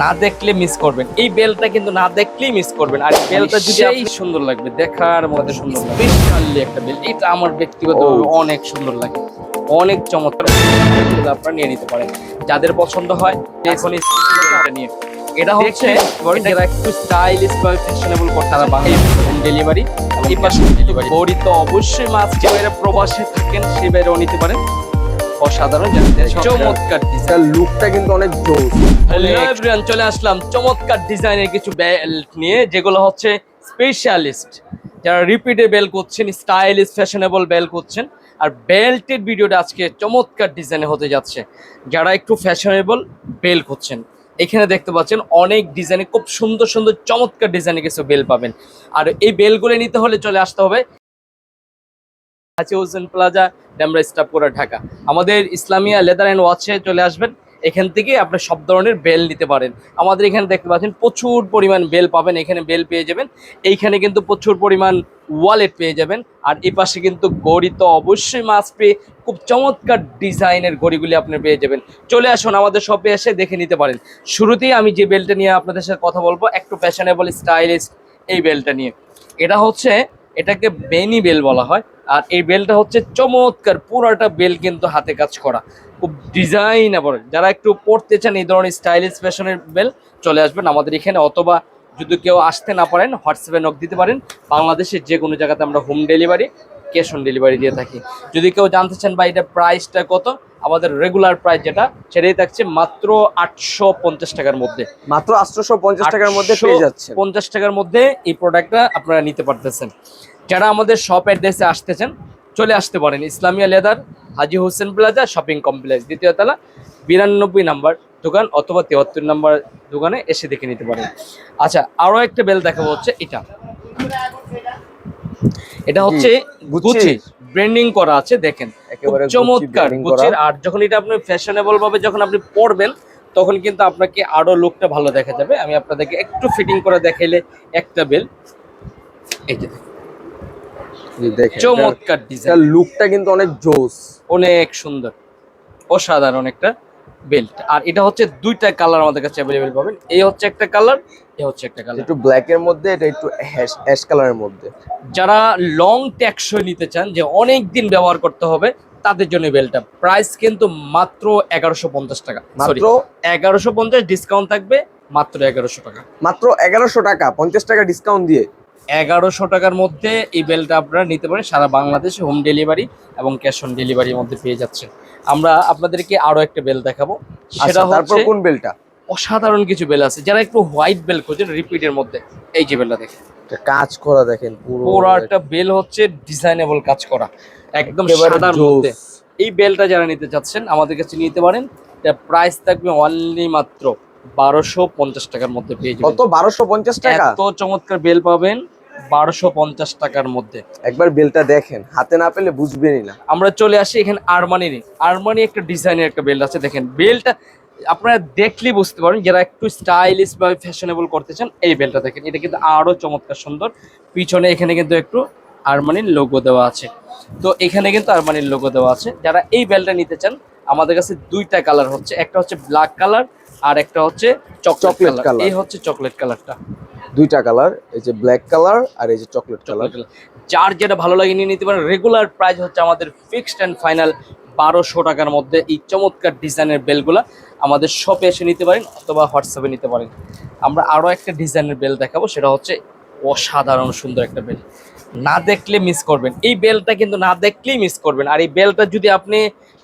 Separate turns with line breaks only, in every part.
না দেখলে মিস করবেন। এই বেলটা কিন্তু না দেখলেই মিস করবেন। আর এই বেলটা যদি সেই সুন্দর লাগবে। দেখার মধ্যে সুন্দর স্পেশালি একটা বেল। এটা আমার ব্যক্তিগত অনেক সুন্দর লাগে। অনেক চমৎকার। আপনারা নিয়ে নিতে পারেন। যাদের পছন্দ হয় এখন এটা নিয়ে এটা হচ্ছে একটু স্টাইলিশ বা ফ্যাশনেবল হোম ডেলিভারি এই পাশে ডেলিভারি বড়ি তো অবশ্যই মাছ যে বাইরে প্রবাসে থাকেন সে বাইরেও নিতে পারেন। অসাধারণ চমৎকার ডিজাইন
লুকটা কিন্তু অনেক
এভরিওয়ান চলে আসলাম। চমৎকার ডিজাইনের কিছু বেল্ট নিয়ে যেগুলো হচ্ছে স্পেশালিস্ট যারা রিপিটে বেল করছেন স্টাইলিশ ফ্যাশনেবল বেল করছেন আর বেল্টের ভিডিওটা আজকে চমৎকার ডিজাইনে হতে যাচ্ছে। যারা একটু ফ্যাশনেবল বেল করছেন এখানে দেখতে পাচ্ছেন অনেক ডিজাইনে খুব সুন্দর সুন্দর চমৎকার ডিজাইনে কিছু বেল পাবেন। আর এই বেলগুলো নিতে হলে চলে আসতে হবে আছে হোসেন প্লাজা, ড্যামরা স্টাফপুরা ঢাকা। আমাদের ইসলামিয়া লেদার অ্যান্ড ওয়াচে চলে আসবেন, এখান থেকে আপনি সব ধরনের বেল নিতে পারেন। আমাদের এখানে দেখতে পাচ্ছেন প্রচুর পরিমাণ বেল পাবেন, এখানে বেল পেয়ে যাবেন। এইখানে কিন্তু প্রচুর পরিমাণ ওয়ালেট পেয়ে যাবেন। আর এই পাশে কিন্তু গড়ি তো অবশ্যই মাছ পেয়ে খুব চমৎকার ডিজাইনের গড়িগুলি আপনি পেয়ে যাবেন। চলে আসুন আমাদের শপে এসে দেখে নিতে পারেন। শুরুতেই আমি যে বেলটা নিয়ে আপনাদের সাথে কথা বলব, একটু ফ্যাশনেবল স্টাইলিশ এই বেলটা নিয়ে। এটা হচ্ছে এটাকে বেনি বেল বলা হয়। আর এই বেলটা হচ্ছে চমৎকার পুরোটা বেল কিন্তু হাতে কাজ করা। খুব ডিজাইন আবার যারা একটু পড়তে চান এই ধরনের স্টাইলিশ ফ্যাশনের বেল, চলে আসবেন আমাদের এখানে। অথবা যদি কেউ আসতে না পারেন, হোয়াটসঅ্যাপে নক দিতে পারেন। বাংলাদেশের যে কোনো জায়গাতে আমরা home delivery cash on delivery দিয়ে থাকি। যদি কেউ জানতে চান বা এটা প্রাইসটা কত আমাদের রেগুলার প্রাইস যেটা সেটাই থাকছে মাত্র আটশো পঞ্চাশ টাকার মধ্যে।
মাত্র আটশোশো পঞ্চাশ টাকার মধ্যে পেয়ে যাচ্ছে
পঞ্চাশ টাকার মধ্যে এই প্রোডাক্টটা আপনারা নিতে পারতেছেন। যারা আমাদের শপ অ্যাড্রেসে আসতেছেন চলে আসতে পারেন। Islamia leather Haji Hossain plaza shopping complex দ্বিতীয় তলা বিরানব্বই নাম্বার দোকান অথবা তেহাত্তর নাম্বার দোকানে এসে দেখে নিতে পারেন। আচ্ছা আরও একটা বেল দেখাবো হচ্ছে এটা। এটা হচ্ছে
গুচি?
ব্র্যান্ডিং করা আছে দেখেন।
একেবারে
চমৎকার গুচির আর যখন এটা আপনি ফ্যাশনেবল ভাবে যখন আপনি পরবেন তখন কিন্তু আপনাকে আরও লুকটা ভালো দেখা যাবে। আমি আপনাদেরকে একটু ফিটিং করে দেখাইলে একটা বেল এই যে চমৎকার ডিজাইন
লুকটা কিন্তু অনেক জোস।
অনেক সুন্দর। অসাধারণ একটা বেল্ট। আর এটা হচ্ছে দুইটা কালার আমাদের কাছে অ্যাভেলেবেল পাবেন। এই হচ্ছে একটা কালার এই হচ্ছে একটা কালার।
একটু ব্ল্যাক এর মধ্যে এটা একটু অ্যাশ কালারের মধ্যে।
যারা লং ট্যাক্সই নিতে চান যে অনেক দিন ব্যবহার করতে হবে তাদের জন্য এই বেলটা প্রাইস কিন্তু মাত্র এগারোশো পঞ্চাশ টাকা।
মাত্র
এগারোশো পঞ্চাশ ডিসকাউন্ট থাকবে মাত্র এগারোশো টাকা।
মাত্র এগারোশো টাকা পঞ্চাশ টাকা ডিসকাউন্ট দিয়ে।
এগারোশো টাকার মধ্যে এই বেলটা আপনারা নিতে পারেন। সারা বাংলাদেশে হোম ডেলিভারি এবং ক্যাশ অন ডেলিভারির মধ্যে পেয়ে যাচ্ছেন। আমরা আপনাদেরকে আরও একটা বেল দেখাবো। সেটা
আচ্ছা তারপর কোন বেলটা
অসাধারণ কিছু বেল আছে। যারা একটু হোয়াইট বেল খোঁজেন রিপিটের মধ্যে এই যে বেলটা দেখেন।
কাজ করা দেখেন পুরো
পুরাটা বেল হচ্ছে ডিজাইনেবল কাজ করা। একদম সাদার মধ্যে। এই বেলটা যারা নিতে চাচ্ছেন আমাদের কাছে নিতে পারেন। এটা প্রাইস থাকবে অনলি মাত্র বারোশো পঞ্চাশ টাকার মধ্যে পেয়ে যাবেন।
কত? বারোশো পঞ্চাশ টাকা?
এত চমৎকার বেল পাবেন। বারোশো পঞ্চাশ টাকার মধ্যে।
একবার বেলটা দেখেন হাতে না পেলে বুঝবেনই না।
আমরা চলে আসি এখানে আরমানির আরমানি একটা ডিজাইনের একটা বেল্ট আছে দেখেন। বেল্টটা আপনারা দেখলেই বুঝতে পারেন যারা একটু স্টাইলিশ বা ফ্যাশনেবল করতে চান এই বেল্টটা দেখেন। এটা কিন্তু আরও চমৎকার সুন্দর। পিছনে এখানে কিন্তু একটু আরমানির লোগো দেওয়া আছে। তো এখানে কিন্তু আরমানির লোগো দেওয়া আছে। যারা এই বেল্টটা নিতে চান আমাদের কাছে দুইটা কালার হচ্ছে। একটা হচ্ছে ব্ল্যাক কালার আর একটা হচ্ছে চকলেট কালার এই হচ্ছে চকলেট কালারটা
দুইটা কালার, এই যে ব্ল্যাক কালার আর এই যে চকলেট কালার
যার যেটা ভালো লাগে নিয়ে নিতে পারেন রেগুলার প্রাইস হচ্ছে আমাদের ফিক্সড অ্যান্ড ফাইনাল বারোশো টাকার মধ্যে এই চমৎকার ডিজাইনের বেলগুলা আমাদের শপে এসে নিতে পারেন অথবা হোয়াটসঅ্যাপে নিতে পারেন। আমরা আরও একটা ডিজাইনের বেল দেখাবো, সেটা হচ্ছে অসাধারণ সুন্দর একটা বেল। না দেখলে মিস করবেন। এই বেলটা কিন্তু না দেখলেই মিস করবেন। আর এই বেলটা যদি আপনি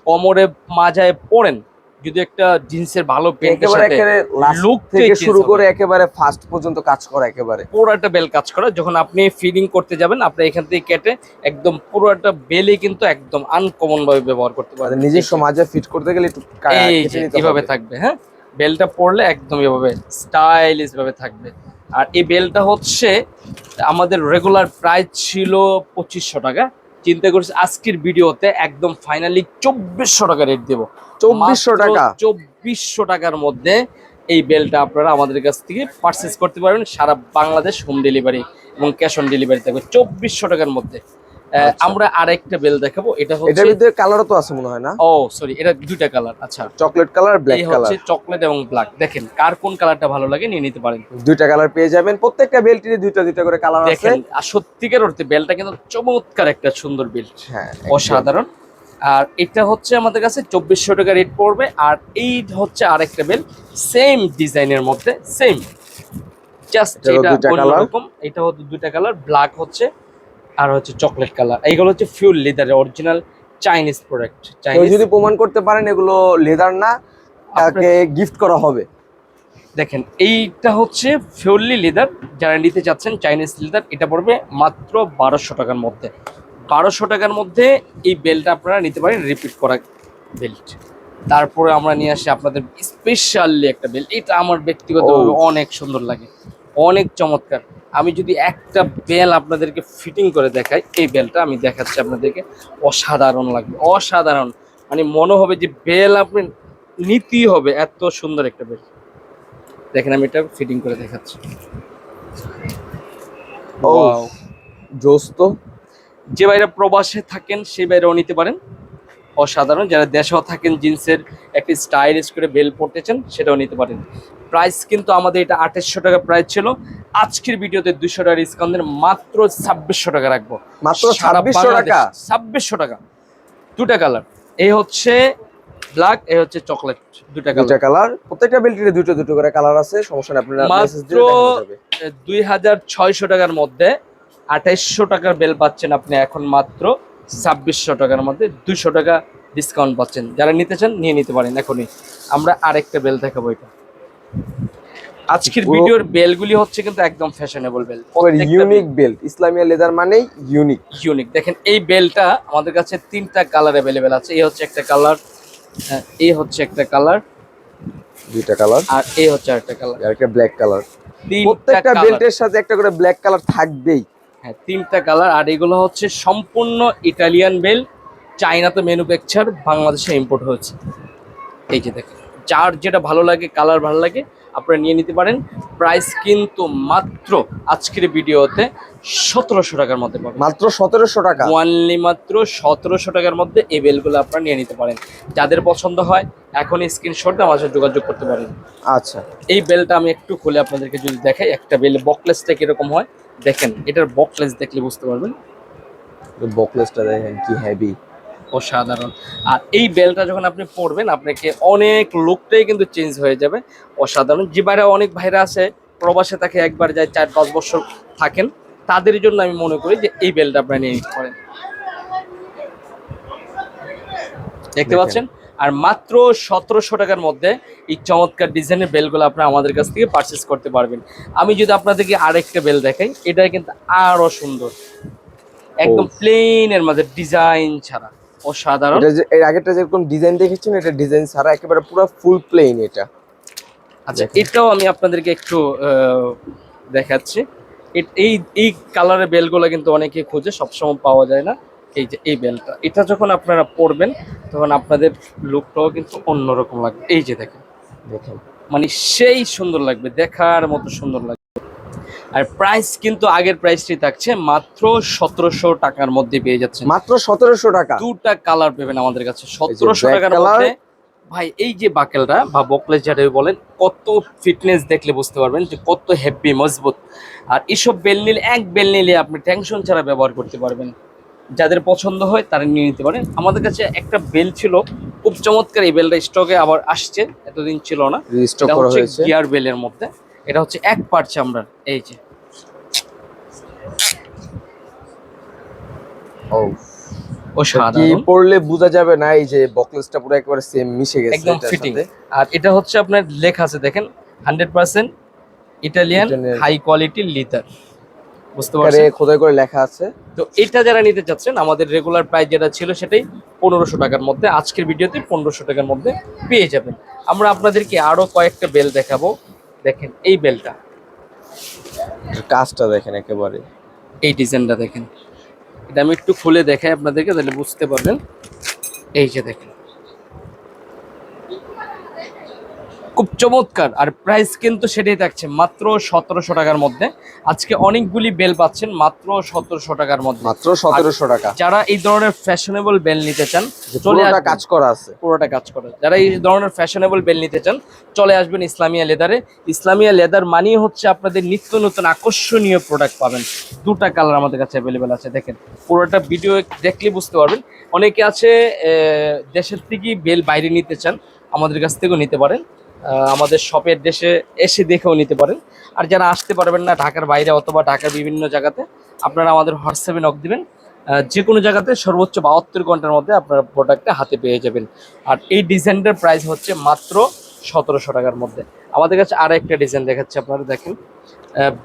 কোমরে মাজায় পড়েন যদি একটা জিন্সের ভালো প্যান্টের সাথে look
থেকে শুরু করে একেবারে ফার্স্ট পর্যন্ত কাজ করা একেবারে।
পুরো একটা বেল কাজ করা যখন আপনি ফিডিং করতে যাবেন আপনি এখান থেকে কেটে একদম পুরো একটা বেলই কিন্তু একদম আনকমন ভাবে ব্যবহার করতে
মানে
পারেন
নিজস্ব মাঝে ফিট করতে গেলে একটু কা-
এই
কেটে
যে
নিতে
এভাবে
হবে।
থাকবে হ্যাঁ? বেলটা পরলে একদম এভাবে স্টাইলিশ ভাবে থাকবে। আর এই বেলটা হচ্ছে আমাদের রেগুলার প্রাইস ছিল পঁচিশশো টাকা। চিন্তা করছি আজকের ভিডিওতে একদম ফাইনালি চব্বিশশো টাকা রেট দেবো
2400 টাকা?
চব্বিশশো টাকার মধ্যে এই বেলটা আপনারা আমাদের কাছ থেকে পারচেস করতে পারবেন সারা বাংলাদেশ হোম ডেলিভারি এবং ক্যাশ অন ডেলিভারি থাকবে চব্বিশশো টাকার মধ্যে। আমরা আরেকটা বেল দেখাবো। এটা হচ্ছে এটার
ভিতরে কালারও তো আছে মনে হয় না?
ও সরি এটা দুইটা কালার আচ্ছা।
চকলেট কালার ব্ল্যাক কালার
হচ্ছে চকলেট এবং ব্ল্যাক। দেখেন কার কোন কালারটা ভালো লাগে নিয়ে নিতে পারেন।
দুইটা কালার পেয়ে যাবেন। প্রত্যেকটা বেল্টেরই দুইটা দুইটা করে কালার আছে।
দেখেন আর সত্যিকার অর্থে বেলটা কিন্তু চমৎকার একটা সুন্দর বেল্ট
হ্যাঁ
অসাধারণ। আর এটা হচ্ছে আমাদের কাছে চব্বিশশো টাকা রেট পড়বে। আর এই হচ্ছে আরেকটা বেল সেম ডিজাইনের মধ্যে সেম। জাস্ট এটা? অন্যরকম এটা হচ্ছে দুইটা কালার ব্ল্যাক হচ্ছে। আর হচ্ছে চকলেট কালার। এইগুলো হচ্ছে ফিউল লেদারের অরিজিনাল চাইনিজ প্রোডাক্ট চাইনিজ
যদি প্রমাণ করতে পারেন এগুলো লেদার না তাকে গিফট করা হবে।
দেখেন এইটা হচ্ছে ফিউরলি লেদার যারা নিতে চাচ্ছেন চাইনিজ লেদার এটা পড়বে মাত্র বারোশো টাকার মধ্যে। বারোশো টাকার মধ্যে এই বেল্টটা আপনারা নিতে পারেন রিপিট করা বেল্ট তারপরে আমরা নিয়ে আসি আপনাদের স্পেশালি একটা বেল্ট এটা আমার ব্যক্তিগতভাবে
Oh.
অনেক সুন্দর লাগে অনেক চমৎকার। আমি যদি একটা বেল আপনাদেরকে ফিটিং করে দেখাই এই বেলটা আমি দেখাচ্ছি আপনাদেরকে। অসাধারণ লাগবে অসাধারণ। মানে মনে হবে যে বেল আপনি নিতেই হবে এত সুন্দর একটা বেল। দেখেন আমি এটা ফিটিং করে দেখাচ্ছি.
জোস তো।
যে বাইরে প্রবাসে থাকেন সেই বাইরেও নিতে পারেন। অসাধারণ। যারা দেশেও থাকেন জিন্সের একটি স্টাইলিশ করে বেল পড়তে চান সেটাও নিতে পারেন। প্রাইস কিন্তু আমাদের এটা আঠাশশো টাকা প্রাইস ছিল। আজকের ভিডিওতে দুশো টাকা ডিসকাউন্টের মাত্র ছাব্বিশশো টাকা রাখব।
মাত্র ছাব্বিশশো টাকা?
ছাব্বিশশো টাকা। দুটা কালার। এই হচ্ছে ব্ল্যাক এই হচ্ছে চকলেট দুটা কালার
দুইটা কালার। প্রত্যেকটা বেল্টের দুটো দুটো করে কালার আছে। সমস্যা নেই আপনারা
মাত্র
দিলে দেখানো যাবে।
দুই হাজার ছয়শো টাকার মধ্যে আঠাইশশো টাকার বেল পাচ্ছেন আপনি এখন মাত্র ছাব্বিশশো টাকার মধ্যে দুশো টাকা ডিসকাউন্ট পাচ্ছেন। যারা নিতে চান নিয়ে নিতে পারেন এখনই। আমরা আরেকটা বেল দেখাবো এটা। আজকের ভিডিওর বেলগুলি হচ্ছে কিন্তু একদম fashionable belt
unique belt Islamia leather মানেই ইউনিক
ইউনিক দেখেন এই বেলটা আমাদের কাছে তিনটা কালার অ্যাভেলেবেল আছে। এই হচ্ছে একটা কালার এই হচ্ছে একটা কালার
দুইটা কালার
আর এই হচ্ছে আরেকটা কালার
আর একটা ব্ল্যাক কালার প্রত্যেকটা বেল্টের সাথে একটা করে ব্ল্যাক কালার থাকবেই।
হ্যাঁ তিনটা কালার আর এগুলো হচ্ছে সম্পূর্ণ ইটালিয়ান বেল চাইনাতে ম্যানুফ্যাকচার বাংলাদেশে ইম্পোর্ট হয়েছে। এই যে দেখেন যার যেটা ভালো লাগে কালার ভালো লাগে আপনারা নিয়ে নিতে পারেন। প্রাইস কিন্তু মাত্র আজকের ভিডিওতে সতেরোশো টাকার মধ্যে পাবেন।
মাত্র সতেরোশো টাকা?
ওয়ানলি মাত্র সতেরোশো টাকার মধ্যে এই বেলগুলো আপনারা নিয়ে নিতে পারেন। যাদের পছন্দ হয় এখন স্ক্রিনশট আমার সাথে যোগাযোগ করতে পারেন।
আচ্ছা।
এই বেলটা আমি একটু খুলে আপনাদেরকে যদি দেখাই একটা বেল বকলেসটা কীরকম হয় দেখেন এটার বকলেস দেখলে বুঝতে পারবেন।
বকলেসটা দেখেন কি হেভি
অসাধারণ। আর এই বেলটা যখন আপনি পরবেন আপনাকে অনেক লুকটাই কিন্তু চেঞ্জ হয়ে যাবে। অসাধারণ। যে বাইরে অনেক ভাইরা আছে প্রবাসে তাকে একবার যায় চার পাঁচ বছর থাকেন তাদের জন্য আমি মনে করি যে এই বেলটা আপনারা নিয়ে পারেন। দেখতে পাচ্ছেন? আর মাত্র সতেরোশো টাকার মধ্যে এই চমৎকার ডিজাইনের বেলগুলো আপনারা আমাদের কাছ থেকে পারচেস করতে পারবেন। আমি যদি আপনাদেরকে আরেকটা বেল দেখাই এটা কিন্তু আরও সুন্দর। একদম। প্লেনের মাঝে ডিজাইন ছাড়া। অসাধারণ।
এর আগেরটা যেরকম ডিজাইন দেখেছেন এটা ডিজাইন ছাড়া একেবারে পুরো ফুল প্লেন এটা।
আচ্ছা এটাও আমি আপনাদেরকে একটু দেখাচ্ছি। এই এই কালারের বেলগুলো কিন্তু অনেকে খোঁজে সবসময় পাওয়া যায় না। এই যে এই বেলটা। এটা যখন আপনারা পরবেন তখন আপনাদের লুকটাও কিন্তু অন্যরকম লাগবে। এই যে দেখেন
দেখেন।
মানে সেই সুন্দর লাগবে দেখার মতো সুন্দর লাগবে। আর প্রাইস কিন্তু আগের প্রাইসটি থাকছে মাত্র সতেরোশো টাকার মধ্যে পেয়ে যাচ্ছে
মাত্র সতেরোশো টাকা।
দুটা কালার পেবেন আমাদের কাছে সতেরোশো টাকার মধ্যে। ভাই এই যে বাকেলটা বা বকলেস যেটা বলেন কত ফিটনেস দেখলে বুঝতে পারবেন যে কত হেভি মজবুত। আর এসব বেল নিলে এক বেল নিলে আপনি টেনশন ছাড়া ব্যবহার করতে পারবেন। যাদের পছন্দ হয় তারা নিয়ে নিতে পারেন। আমাদের কাছে একটা বেল ছিল খুব চমৎকার এই বেলটা স্টকে আবার আসছে এতদিন ছিল না।
করা হয়েছে।
গিয়ার বেলের মধ্যে। এটা হচ্ছে এক পার্ট আমরা এই যে।
ও। পড়লে বোঝা যাবে না এই যে বকলেসটা পুরো একেবারে সেম মিশে গেছে
একদম ফিটিং আর এটা হচ্ছে আপনার লেখা আছে দেখেন hundred percent Italian high quality leather বুঝতে পারছেন?
খোদাই করে লেখা আছে।
তো এটা যারা নিতে চাচ্ছেন আমাদের রেগুলার প্রাইস যেটা ছিল সেটাই পনেরোশো টাকার মধ্যে আজকের ভিডিওতে পনেরোশো টাকার মধ্যে পেয়ে যাবেন। আমরা আপনাদেরকে আরও কয়েকটা বেল দেখাবো। দেখেন এই বেলটা
কাজটা দেখেন একেবারে।
এই ডিজাইনটা দেখেন। এটা আমি একটু খুলে দেখাই আপনাদেরকে তাহলে বুঝতে পারবেন। এই যে দেখেন। খুব চমৎকার। আর প্রাইস কিন্তু সেটাই থাকছে মাত্র সতেরোশো টাকার মধ্যে। আজকে অনেকগুলি বেল পাচ্ছেন মাত্র সতেরোশো টাকার মধ্যে।
মাত্র সতেরোশো টাকা।
যারা এই ধরনের ফ্যাশনেবল বেল নিতে চান চলে
কাজ করা আছে।
পুরোটা কাজ করে যারা এই ধরনের ফ্যাশনেবল বেল নিতে চান চলে আসবেন ইসলামিয়া লেদারে ইসলামিয়া লেদার মানেই হচ্ছে আপনাদের নিত্য নতুন আকর্ষণীয় প্রোডাক্ট পাবেন। দুটা কালার আমাদের কাছে অ্যাভেলেবেল আছে দেখেন। পুরোটা ভিডিও দেখলে বুঝতে পারবেন। অনেকে আছে দেশের থেকেই বেল বাইরে নিতে চান আমাদের কাছ থেকেও নিতে পারেন। আমাদের শপের দেশে এসে দেখেও নিতে পারেন। আর যারা আসতে পারবেন না ঢাকার বাইরে অথবা ঢাকার বিভিন্ন জায়গাতে, আপনারা আমাদের হোয়াটসঅ্যাপে নক দিবেন। যে কোনো জায়গাতে সর্বোচ্চ বাহাত্তর ঘণ্টার মধ্যে আপনারা প্রোডাক্টটা হাতে পেয়ে যাবেন। আর এই ডিজাইনটার প্রাইস হচ্ছে মাত্র সতেরোশো টাকার মধ্যে। আমাদের কাছে আর একটা ডিজাইন দেখাচ্ছে আপনারা দেখেন।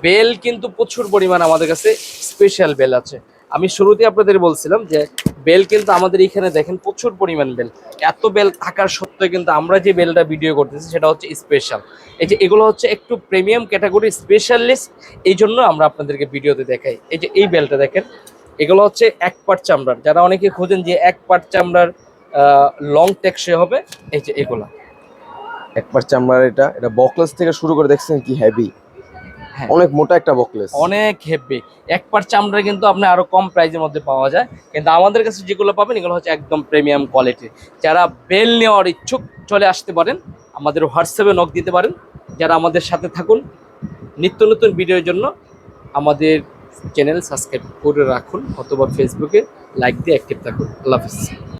বেল কিন্তু প্রচুর পরিমাণ আমাদের কাছে স্পেশাল বেল আছে। আমি শুরুতে আপনাদের বলছিলাম যে বেল কিন্তু আমাদের এখানে দেখেন প্রচুর পরিমাণ বেল। এত বেল থাকার সত্ত্বেও কিন্তু আমরা যে বেলটা ভিডিও করতেছি সেটা হচ্ছে স্পেশাল এই যে এগুলো হচ্ছে একটু প্রিমিয়াম ক্যাটাগরি স্পেশালিস্ট এই জন্য আমরা আপনাদেরকে ভিডিওতে দেখাই। এই যে এই বেলটা দেখেন, এগুলো হচ্ছে এক পার্ট চামড়ার। যারা অনেকে খোঁজেন যে এক পার্ট চামড়ার লং টেকসই হবে, এই যে এগুলা।
একবার চামড়ার এটা এটা বকলেস থেকে শুরু করে দেখছেন কি হেভি। অনেক মোটা একটা বকলেস।
অনেক হেভি এক পার্ট চামড়া কিন্তু আপনি আরও কম প্রাইসের মধ্যে পাওয়া যায়। কিন্তু আমাদের কাছে যেগুলো পাবেন এগুলো হচ্ছে একদম প্রিমিয়াম কোয়ালিটি যারা বেল নেওয়ার ইচ্ছুক চলে আসতে পারেন আমাদের হোয়াটসঅ্যাপে নক দিতে পারেন। যারা আমাদের সাথে থাকুন নিত্য নতুন ভিডিওর জন্য আমাদের চ্যানেল সাবস্ক্রাইব করে রাখুন অথবা ফেসবুকে লাইক দিয়ে অ্যাক্টিভ থাকুন। আল্লাহ হাফিজ।